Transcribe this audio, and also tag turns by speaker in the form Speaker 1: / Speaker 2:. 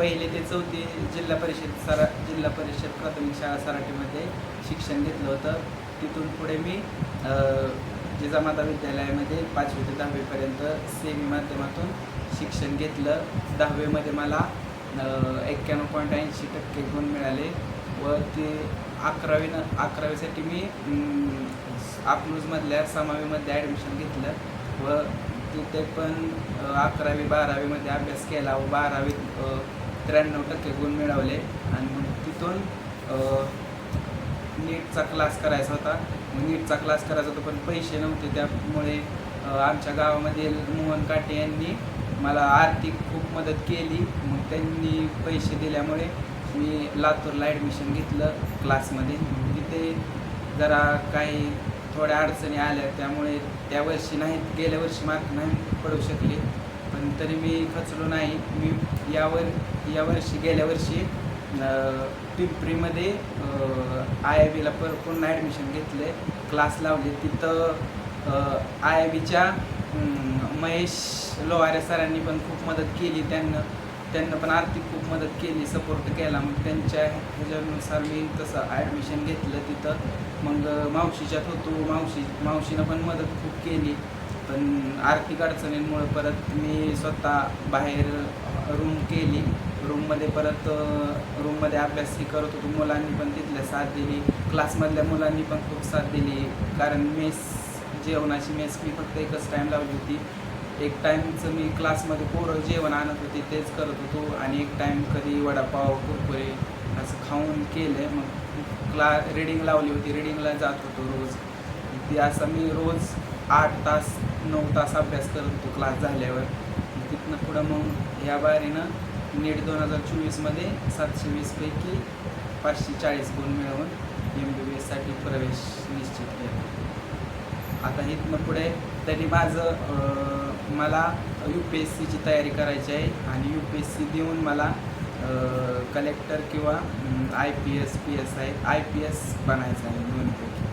Speaker 1: पहिले ते चौथी जिल्हा परिषद सरा जिल्हा परिषद प्राथमिक शाळा सराठीमध्ये शिक्षण घेतलं होतं. तिथून पुढे मी जिजामाता विद्यालयामध्ये पाचवी ते दहावीपर्यंत सेमी माध्यमातून शिक्षण घेतलं. दहावीमध्ये मला एक्क्याण्णव पॉईंट ऐंशी टक्के गुण मिळाले व ते अकरावीनं अकरावीसाठी मी अं, अकलूजमधल्या समावीमध्ये ॲडमिशन घेतलं व तिथे पण अकरावी बारावीमध्ये अभ्यास केला व बारावीत त्र्याण्णव टक्के गुण मिळवले. आणि मग तिथून नीटचा क्लास करायचा होता. मग नीटचा क्लास करायचा होता पण पैसे नव्हते. त्यामुळे आमच्या गावामधील मोहन काटे यांनी मला आर्थिक खूप मदत केली. मग त्यांनी पैसे दिल्यामुळे मी लातूरला ॲडमिशन घेतलं क्लासमध्ये तिथे जरा काही थोड्या अडचणी आल्या. त्यामुळे त्या वर्षी नाही गेल्या वर्षी मार्क नाही पडू शकले. तरी मी खचलो नाही. मी यावर या वर्षी गेल्या वर्षी पिंपरीमध्ये आय आय बीला पर पुन्हा ॲडमिशन घेतले. क्लास लावले. तिथं आय आय बीच्या महेश लोहारे सरांनी पण खूप मदत केली. त्यांना त्यांना पण आर्थिक खूप मदत केली सपोर्ट केला. मग त्यांच्या ह्याच्यानुसार मी तसं ॲडमिशन घेतलं तिथं. मग मावशीच्यात होतो. मावशी मावशीनं पण मदत खूप केली. पण आर्थिक अडचणींमुळे परत मी स्वतः बाहेर रूम केली. रूममध्ये परत रूममध्ये अभ्यासही करत होतो. मुलांनी पण तिथल्या साथ दिली. क्लासमधल्या मुलांनी पण खूप साथ दिली. कारण मेस जेवणाची मेस मी फक्त एकच टाईम लावली होती. एक टाईमचं मी क्लासमध्ये पोरं जेवण आणत होते तेच करत होतो. आणि एक टाईम कधी वडापाव कुरकुरे असं खाऊन केलं मग क्ला रिडिंग लावली होती. रिडिंगला जात होतो रोज. ती असं मी रोज आठ तास नऊ तास अभ्यास करत होतो क्लास झाल्यावर. तिथनं पुढं मग या बारीनं नेट दोन हजार चोवीसमध्ये सातशे वीसपैकी पाचशे चाळीस गुण मिळवून एम बी बी एससाठी प्रवेश निश्चित केला. आता इथनं पुढे त्यांनी माझं मला यू पी एस सीची तयारी करायची आहे आणि यू पी एस सी देऊन मला कलेक्टर किंवा I P S P S I I P S बनायचं आहे दोन्हीपैकी.